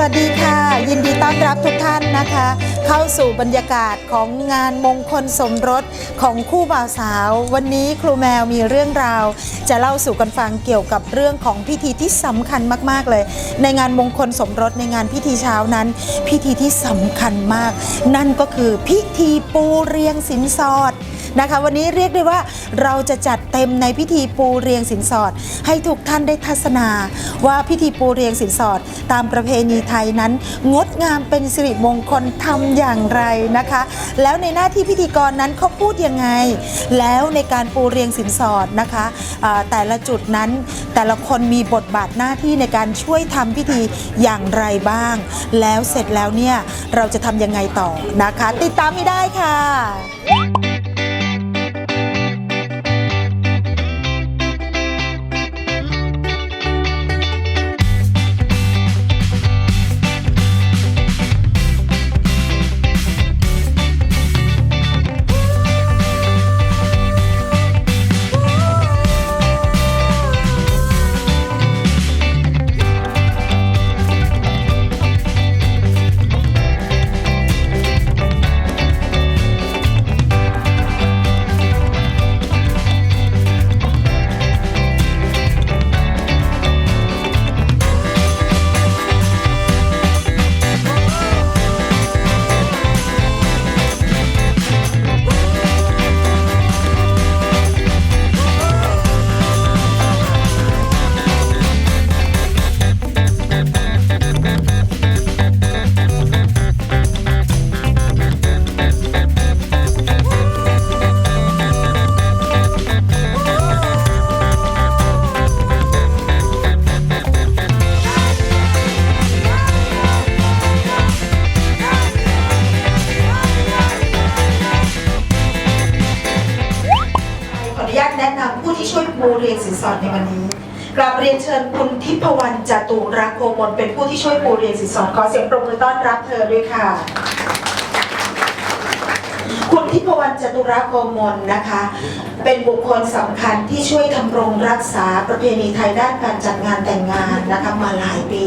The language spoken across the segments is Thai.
วัสดีค่ะ ยินดีต้อนรับทุกท่านนะคะ เข้าสู่บรรยากาศของงานมงคลสมรสของคู่บ่าวสาว วันนี้ครูแมวมีเรื่องราว จะเล่าสู่กันฟังเกี่ยวกับเรื่องของพิธีที่สำคัญมาก ๆ เลย ในงานมงคลสมรสในงานพิธีเช้านั้น พิธีที่สำคัญมาก นั่นก็คือพิธีปูเรียงสินสอด นะคะ วันนี้เรียกได้ว่าเราจะจัดเต็มในพิธีปูเรียงสินสอด ให้ทุกท่านได้ทัศนา ว่าพิธีปูเรียงสินสอด ตามประเพณีไทยนั้น งดงามเป็นสิริมงคลทำอย่างไรนะคะ แล้วในหน้าที่พิธีกรนั้นเขาพูดยังไง แล้วในการปูเรียงสินสอดนะคะแต่ละจุดนั้นแต่ละคนมีบทบาทหน้าที่ในการช่วยทำพิธีอย่างไรบ้าง แล้วเสร็จแล้วเนี่ยเราจะทำยังไงต่อนะคะ ติดตามไม่ได้ค่ะ เชิญคุณทิพวรรณจตุราโกมลเป็นผู้ที่ช่วยปูเรียนสิสอดขอเสียงปรบมือต้อนรับเธอด้วยค่ะ คุณทิพวรรณจตุราโกมลนะคะ เป็นบุคคลสำคัญที่ช่วยทำรงรักษาประเพณีไทยด้านการจัดงานแต่งงานนะคะมาหลายปี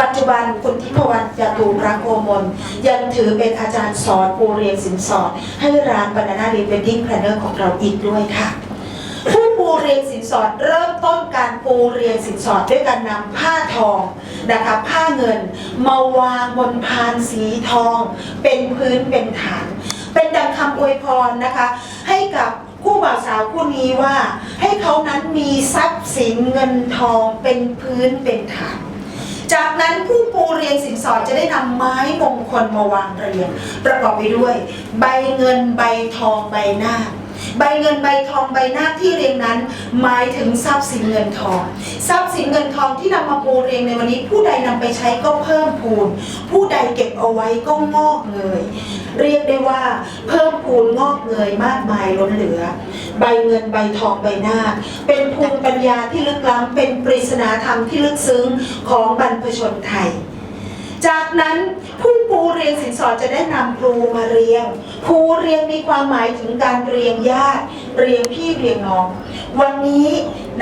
ปัจจุบันคุณทิพวรรณจตุราโกมลยังถือเป็นอาจารย์สอนปูเรียนสินสอดให้ร้านบานาน่ารีเวดดิ้งแพลนเนอร์ของเราอีกด้วยค่ะ ผู้ปูเรียนสินสอดเริ่มต้นการปูเรียนสินสอดด้วยการนำผ้าทองนะคะผ้าเงินมาวางบนพานสีทอง เป็นพื้นเป็นฐาน เป็นดังคำอวยพรนะคะ ให้กับคู่บ่าวสาวคู่นี้ว่า ให้เขานั้นมีทรัพย์สินเงินทองเป็นพื้นเป็นฐานจากนั้นผู้ปูเรียงสินสอดจะได้นำไม้มงคลมาวางเรียง ประกอบไปด้วย ใบเงินใบทองใบหน้า ใบเงินใบทองใบหน้าที่เรียงนั้น หมายถึงทรัพย์สินเงินทอง ทรัพย์สินเงินทองที่นำมาปูเรียงในวันนี้ ผู้ใดนำไปใช้ก็เพิ่มพูน ผู้ใดเก็บเอาไว้ก็งอกเงยเรียกได้ว่า เพิ่มพูนงอกเงยมากมายล้นเหลือ ใบเงินใบทองใบหน้า เป็นภูมิปัญญาที่ลึกล้ำเป็นปริศนาธรรมที่ลึกซึ้งของบรรพชนไทย จากนั้นผู้ ภูเรียงสินสอดจะได้นำครูมาเรียงภูเรียงมีความหมายถึงการเรียงญาติเรียงพี่เรียงน้อง วันนี้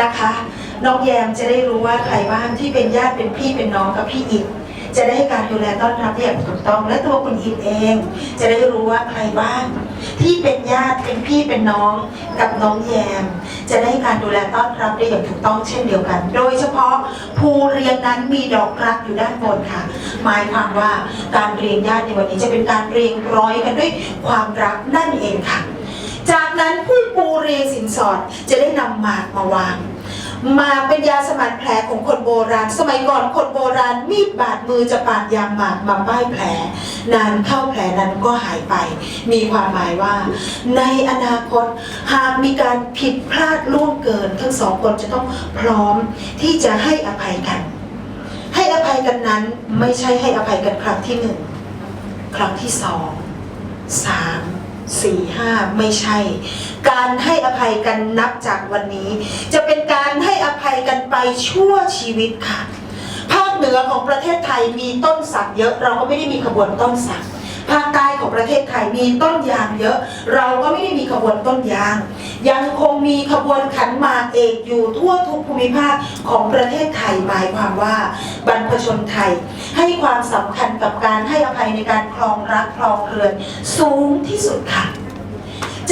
นะคะน้องแยมจะได้รู้ว่าใครบ้างที่เป็นญาติเป็นพี่เป็นน้องกับพี่อิฐจะได้ให้การดูแลต้อนรับอย่างถูกต้องและตัวคุณอิฐเอง จะได้รู้ว่าใครบ้างที่เป็นญาติเป็น น้องกับน้องแยม จะได้การดูแลต้อนรับได้อย่างถูกต้องเช่นเดียวกัน โดยเฉพาะภูเรียงนั้นมีดอกรักอยู่ด้านบนค่ะ หมายความว่าการเรียงญาติในวันนี้จะเป็นการเรียงร้อยกันด้วยความรักนั่นเองค่ะ จากนั้นผู้ปูเรียงสินสอดจะได้นำหมากมาวาง มาเป็นยาสมานแผลของคนโบราณ สมัยก่อนคนโบราณมีดบาดมือจะปาดยางหมากมาป้ายแผล นานเข้าแผลนั้นก็หายไป มีความหมายว่า ในอนาคตหากมีการผิดพลาดล่วงเกิน ทั้งสองคนจะต้องพร้อมที่จะให้อภัยกัน ให้อภัยกันนั้นไม่ใช่ให้อภัยกันครั้งที่หนึ่งครั้งที่สองสามสี่ห้าไม่ใช่ การให้อภัยกันนับจากวันนี้ จะเป็นการให้อภัยกันไปชั่วชีวิตค่ะ ภาคเหนือของประเทศไทยมีต้นสักเยอะ เราก็ไม่ได้มีขบวนต้นสักภาคใต้ของประเทศไทยมีต้นยางเยอะ เราก็ไม่ได้มีขบวนต้นยาง ยังคงมีขบวนขันหมากเอกอยู่ทั่วทุกภูมิภาคของประเทศไทยหมายความว่า บรรพชนไทย ให้ความสำคัญกับการให้อภัยในการครองรักครองเรือนสูงที่สุดค่ะ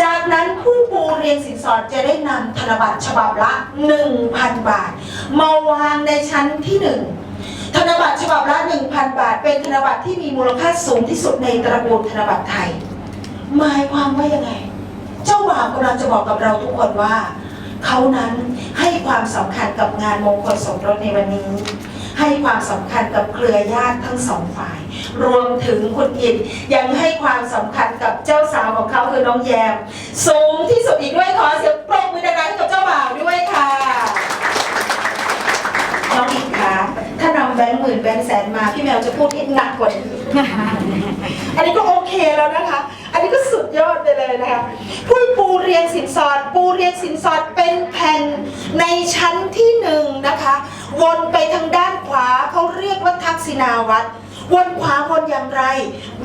จากนั้นผู้ปูเรียนสินสอดจะได้นำธนบัตรฉบับละ 1,000 บาท มาวางในชั้นที่ 1ธนบัตรฉบับละ 1,000 บาท เป็นธนบัตรที่มีมูลค่าสูงที่สุดในตระกูลธนบัตรไทย หมายความว่ายังไง เจ้าบ่าวกำลังจะบอกกับเราทุกคนว่า เขานั้นให้ความสำคัญกับงานมงคลสมรสในวันนี้ ให้ความสำคัญกับเครือญาติทั้งสองฝ่าย รวมถึงคุณอินยังให้ความสำคัญกับเจ้าสาวของเขาคือน้องแยม สูงที่สุดอีกด้วยขอเสียงปรบมือดังๆให้กับเจ้าบ่าวด้วยค่ะน้องอินคะถ้านำแบงค์หมื่นแบงค์แสนมาพี่แมวจะพูดให้หนักกว่านี้อันนี้ก็โอเคแล้วนะคะ อันนี้ก็สุดยอดไปเลยนะคะผู้ปูเรียงสินสอด ปูเรียงสินสอดเป็นแผ่นในชั้นที่หนึ่งนะคะ วนไปทางด้านขวาเขาเรียกว่าทักษิณาวัตรวนขวาวนอย่างไร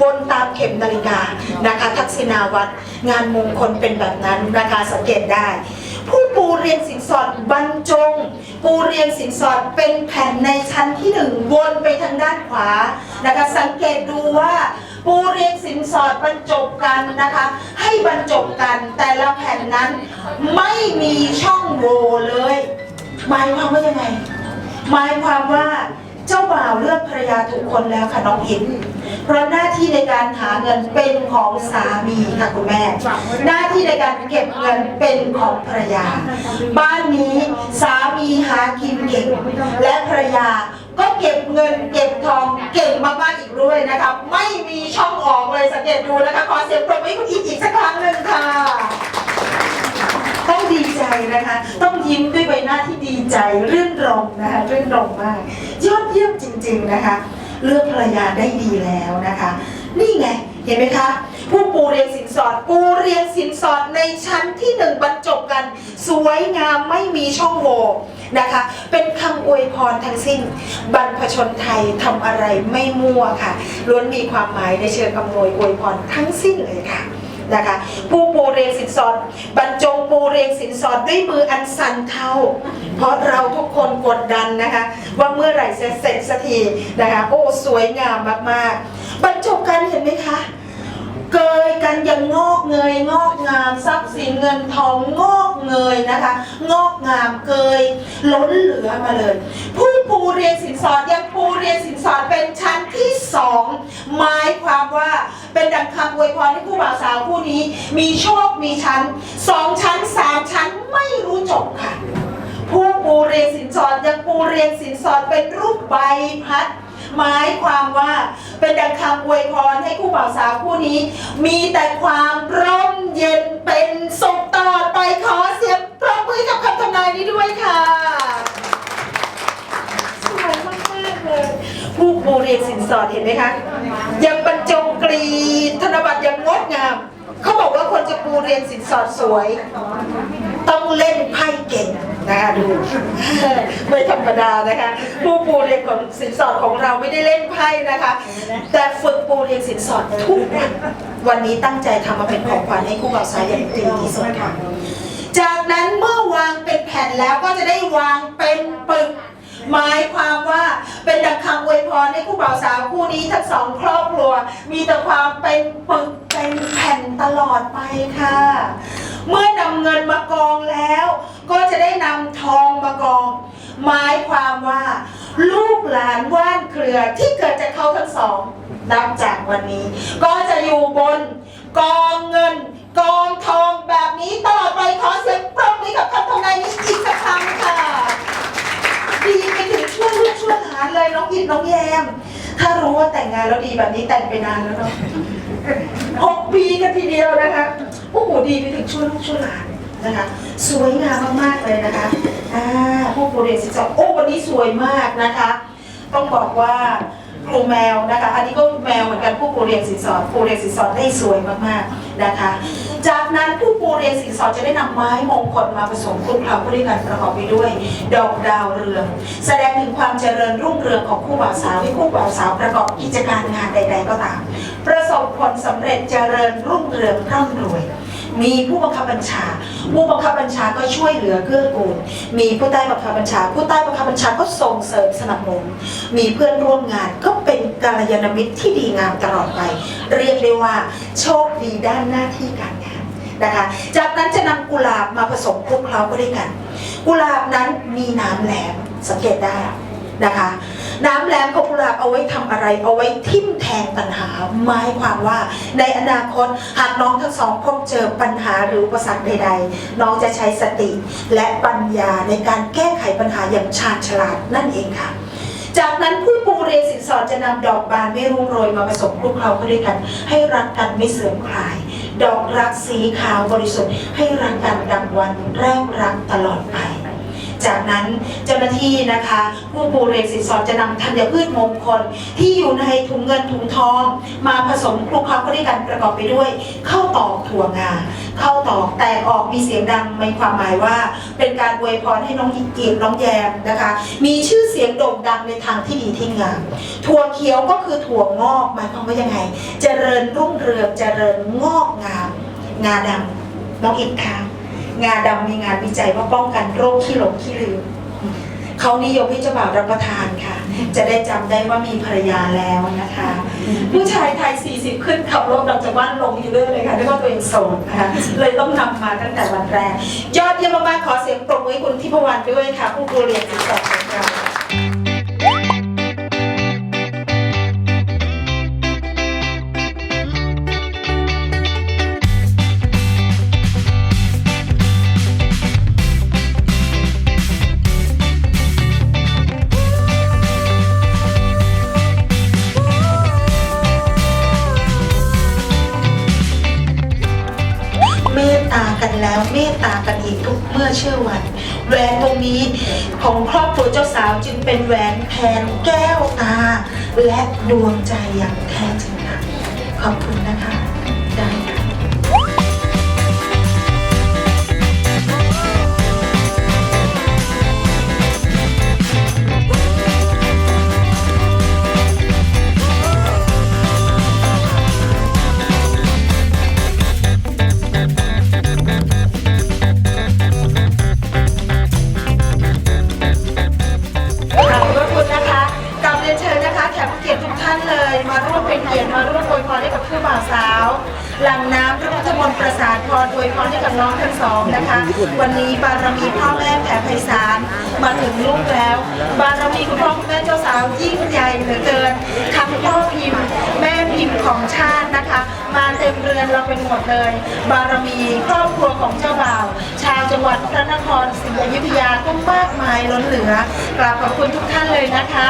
วนตามเข็มนาฬิกานะคะ ทักษิณาวัตรงานมงคลเป็นแบบนั้นนะคะสังเกตได้ ผู้ปูเรียงสินสอดบรรจง ปูเรียงสินสอดเป็นแผ่นในชั้นที่หนึ่งวนไปทางด้านขวานะคะสังเกตดูว่าปูเรียงสินสอดบรรจบกันนะคะ ให้บรรจบกันแต่ละแผ่นนั้นไม่มีช่องโหว่เลยหมายความว่ายังไง หมายความว่าเจ้าบ่าวเลือกภรรยาถูกคนแล้วค่ะน้องอินเพราะหน้าที่ในการหาเงินเป็นของสามีค่ะคุณแม่ หน้าที่ในการเก็บเงินเป็นของภรรยา บ้านนี้สามีหากินเก่งและภรรยาก็เก็บเงินเก็บทองเก่งมากๆอีกด้วยนะคะไม่มีช่องออกเลยสังเกตดูนะคะขอเสียงปรบมือให้คุณอีกอีกสักครั้งหนึ่งค่ะ ต้องดีใจนะคะ ต้องยิ้มด้วยใบหน้าที่ดีใจเรื่นรมนะคะเรื่นรมมาก ยอดเยี่ยมจริง ๆนะคะ เลือกภรรยาได้ดีแล้วนะคะ นี่ไงเห็นไหมคะ ผู้ปูเรียงสินสอด ปูเรียงสินสอดในชั้นที่หนึ่งบรรจบกัน สวยงามไม่มีช่องโหว่นะคะ เป็นคำอวยพรทั้งสิ้น บรรพชนไทยทำอะไรไม่มั่วค่ะล้วนมีความหมายในเชิงอำนวยอวยพรทั้งสิ้นเลยค่ะ นะคะผู้ปูเรียงสินสอดบรรจงปูเรียงสินสอดด้วยมืออันสั่นเทาเพราะเราทุกคนกดดันนะคะ ว่าเมื่อไหร่จะเสร็จสักทีนะคะโอ้สวยงามมากๆ บรรจบกันเห็นไหมคะเกยกันยังงอกเงยงอกงามทรัพย์สินเงินทองงอกเงยนะคะ งอกงามเกยล้นเหลือมาเลย ผู้ปูเรียนสินสอดยังปูเรียนสินสอดเป็นชั้นที่สองหมายความว่าเป็นดัง คำอวยพรให้คู่บ่าวสาวคู่นี้ มีโชคมีชั้นสองชั้นสามชั้นไม่รู้จบค่ะ ผู้ปูเรียนสินสอดยังปูเรียนสินสอดเป็นรูปใบพัดหมายความว่าเป็นดังคำอวยพรให้คู่บ่าวสาวคู่นี้ มีแต่ความร่มเย็นเป็นสุขตลอดไปขอเสียงปรบมือกับคำทำนายนี้ด้วยค่ะสวยมากๆเลยผู้ปูเรียนสินสอดเห็นไหมคะยังบรรจง กรีดธนบัตรยังงดงาม เขาบอกว่าคนจะปูเรียนสินสอดสวย ต้องเล่นไพ่เก่งนะคะดูไม่ธรรมดานะคะ ผู้ปูเรียนของสินสอดของเราไม่ได้เล่นไพ่นะคะ แต่ฝึกปูเรียนสินสอดทุกวันวันนี้ตั้งใจทำมาเป็นของขวัญให้คู่บ่าวสาวอย่างดีที่สุดค่ะจากนั้นเมื่อวางเป็นแผ่นแล้วก็จะได้วางเป็นปึกหมายความ เป็นดังคำอวยพรให้คู่บ่าวสาวคู่นี้ทั้งสองครอบครัว มีแต่ความเป็นปึกเป็นแผ่นตลอดไปค่ะ เมื่อนำเงินมากองแล้ว ก็จะได้นำทองมากอง หมายความว่า ลูกหลานว่านเครือที่เกิดจากเขาทั้งสองนับจากวันนี้ ก็จะอยู่บนกองเงินกองทองแบบนี้ตลอดไปขอเสียงปรบมือกับคำทำนายนี้อีกสักครั้งค่ะ ดีไปถึงช่วลูกช่วยหลานเลยน้องอิดน้องแยม ถ้ารู้ว่าแต่งงานแล้วดีแบบนี้แต่งไปนานแล้วเนาะหกปีกันทีเดียวนะคะโอ้โหดีไปถึงช่วยลูกช่วยหลานนะคะ สวยงามมากๆเลยนะคะอ่าผู้บริหารสินสอดโอ้วันนี้สวยมากนะคะ ต้องบอกว่าครูแมวนะคะ อันนี้ก็แมวเหมือนกันผู้ครูเรียนสินสอดครูเรียนสินสอดได้สวยมากๆนะคะ จากนั้นผู้ปูเรียนสินสอดจะได้นำไม้มงคลมาผสมคลุกเคล้าเพื่อด้วยกันประกอบไปด้วย ดอกดาวเรือง แสดงถึงความเจริญรุ่งเรืองของคู่บ่าวสาวให้คู่บ่าวสาวประกอบกิจการงานใด ๆ ก็ตาม ประสบผลสำเร็จเจริญรุ่งเรืองร่ำรวย มีผู้บังคับบัญชา ผู้บังคับบัญชาก็ช่วยเหลือเกื้อกูล มีผู้ใต้บังคับบัญชา ผู้ใต้บังคับบัญชาก็ส่งเสริมสนับสนุน มีเพื่อนร่วมงานก็เป็นกัลยาณมิตรที่ดีงามตลอดไป เรียกได้ว่า โชคดีด้านหน้าที่การงาน นะคะ จากนั้นจะนำกุหลาบมาผสมคลุกเคล้าก็ด้วยกัน กุหลาบนั้นมีน้ำแหลมสังเกตได้นะคะ น้ำแหลมของกุหลาบเอาไว้ทำอะไร เอาไว้ทิ่มแทงปัญหาหมายความว่า ในอนาคตหากน้องทั้งสองพบเจอปัญหาหรืออุปสรรคใด ๆ น้องจะใช้สติและปัญญาในการแก้ไขปัญหาอย่างชาญฉลาดนั่นเองค่ะจากนั้นผู้ปูเรยนสินสอดจะนำดอกบานไม่รุ่งโรยมาผสมคลุกเคล้าเข้าด้วยกัน ให้รักกันไม่เสื่อมคลาย ดอกรักสีขาวบริสุทธิ์ให้รักกันดังวันแรกรักตลอดไป จากนั้นเจ้าหน้าที่นะคะผู้ปูเรยนสินสอดจะนำธัญพืชมงคล ที่อยู่ในถุงเงินถุงทอง มาผสมคลุกเคล้าเข้าด้วยกันประกอบไปด้วยข้าวตอกถั่วงาข้าวตอกแตกออกมีเสียงดังในความหมายว่า เป็นการอวยพรให้น้องยิกกีบน้องแยมนะคะ มีชื่อเสียงโด่งดังในทางที่ดีที่งามถั่วเขียวก็คือถั่วงอกหมายความว่ายังไง เจริญรุ่งเรืองเจริญงอกงามงาดำน้องอิดค่ะ งาดำมีงานวิจัยว่าป้องกันโรคขี้หลงขี้ลืมเขานิยมให้เจ้าบ่าวรับประทานค่ะ จะได้จำได้ว่ามีภรรยาแล้วนะคะ ผู้ชายไทย 40 ขึ้นขับรถเราจะว่านลงอยู่เรื่อยเลยค่ะนึกว่าตัวเองโสดนะคะเลยต้องนำมาตั้งแต่วันแรก ยอดเยี่ยมมากๆขอเสียงปรบมือให้คุณทิพวรรณด้วยค่ะ ผู้บริเรียนสินสอดของเรา ของครอบครัวเจ้าสาวจึงเป็นแหวนแทนแก้วตา และดวงใจอย่างแท้จริงค่ะขอบคุณนะ หลังน้ำพระพุทธมนต์ประสานพรอวยพรให้กับน้องทั้งสองนะคะ วันนี้บารมีพ่อแม่แผ่ไพศาลมาถึงลูกแล้ว บารมีคุณพ่อคุณแม่เจ้าสาวยิ่งใหญ่เหลือเกินทั้งพ่อพิมพ์แม่พิมพ์ของชาตินะคะ มาเต็มเรือนเราเป็นหมดเลย บารมีครอบครัวของเจ้าบ่าว ชาวจังหวัดพระนครศรีอยุธยาก็มากมายล้นเหลือกราบขอบคุณทุกท่านเลยนะคะ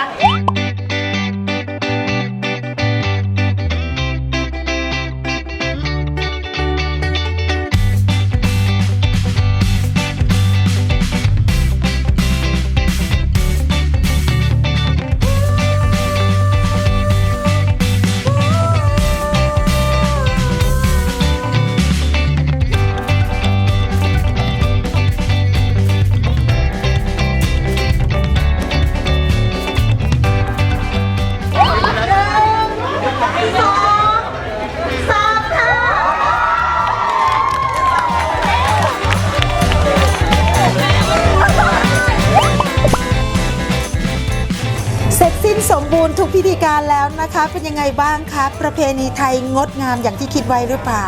ธีการแล้วนะคะ เป็นยังไงบ้างคะ ประเพณีไทยงดงามอย่างที่คิดไว้หรือเปล่า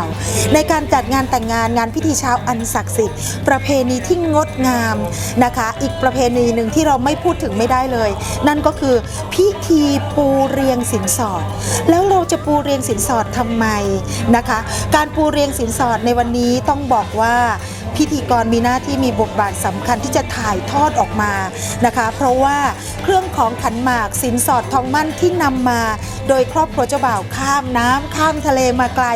ในการจัดงานแต่งงานงานพิธีเช้าอันศักดิ์สิทธิ์ประเพณีที่งดงามนะคะ อีกประเพณีหนึ่งที่เราไม่พูดถึงไม่ได้เลย นั่นก็คือพิธีปูเรียงสินสอด แล้วเราจะปูเรียงสินสอดทำไมนะคะ การปูเรียงสินสอดในวันนี้ต้องบอกว่าพิธีกรมีหน้าที่มีบทบาทสำคัญที่จะถ่ายทอดออกมานะคะ เพราะว่าเครื่องของขันหมากสินสอดทองมั่นที่ที่นำมา โดยครอบครัวเจ้าบ่าวข้ามน้ำข้ามทะเลมาไกล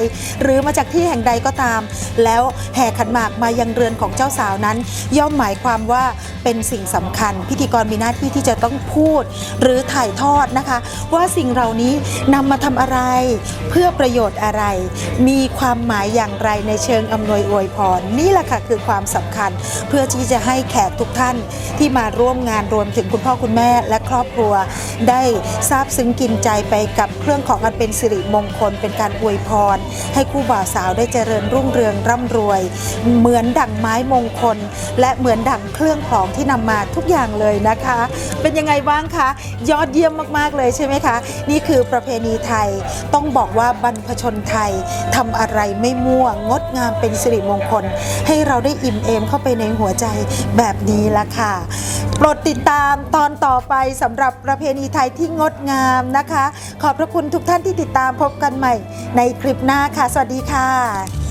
หรือมาจากที่แห่งใดก็ตาม แล้วแห่ขันหมากมายังเรือนของเจ้าสาวนั้น ย่อมหมายความว่าเป็นสิ่งสำคัญ พิธีกรมีหน้าที่ที่จะต้องพูด หรือถ่ายทอดนะคะ ว่าสิ่งเหล่านี้นำมาทำอะไร เพื่อประโยชน์อะไร มีความหมายอย่างไรในเชิงอำนวยอวยพรนี่แหละค่ะคือความสำคัญ เพื่อที่จะให้แขกทุกท่านที่มาร่วมงานรวมถึงคุณพ่อคุณแม่และครอบครัว ได้ทราบซึ้งกินใจไปกับเครื่องของอันเป็นสิริริมงคลเป็นการอวยพร ให้คู่บ่าวสาวได้เจริญรุ่งเรืองร่ำรวย เหมือนดั่งไม้มงคล และเหมือนดั่งเครื่องของที่นำมาทุกอย่างเลยนะคะ เป็นยังไงบ้างคะยอดเยี่ยมมากๆเลยใช่ไหมคะ นี่คือประเพณีไทยต้องบอกว่าบรรพชนไทยทำอะไรไม่มั่วงดงามเป็นสิริมงคล ให้เราได้อิ่มเอมเข้าไปในหัวใจแบบนี้ละค่ะโปรดติดตามตอนต่อไปสำหรับประเพณีไทยที่งดงามนะคะ ขอบพระคุณทุกท่านที่ติดตามพบกันใหม่ในคลิปหน้าค่ะ สวัสดีค่ะ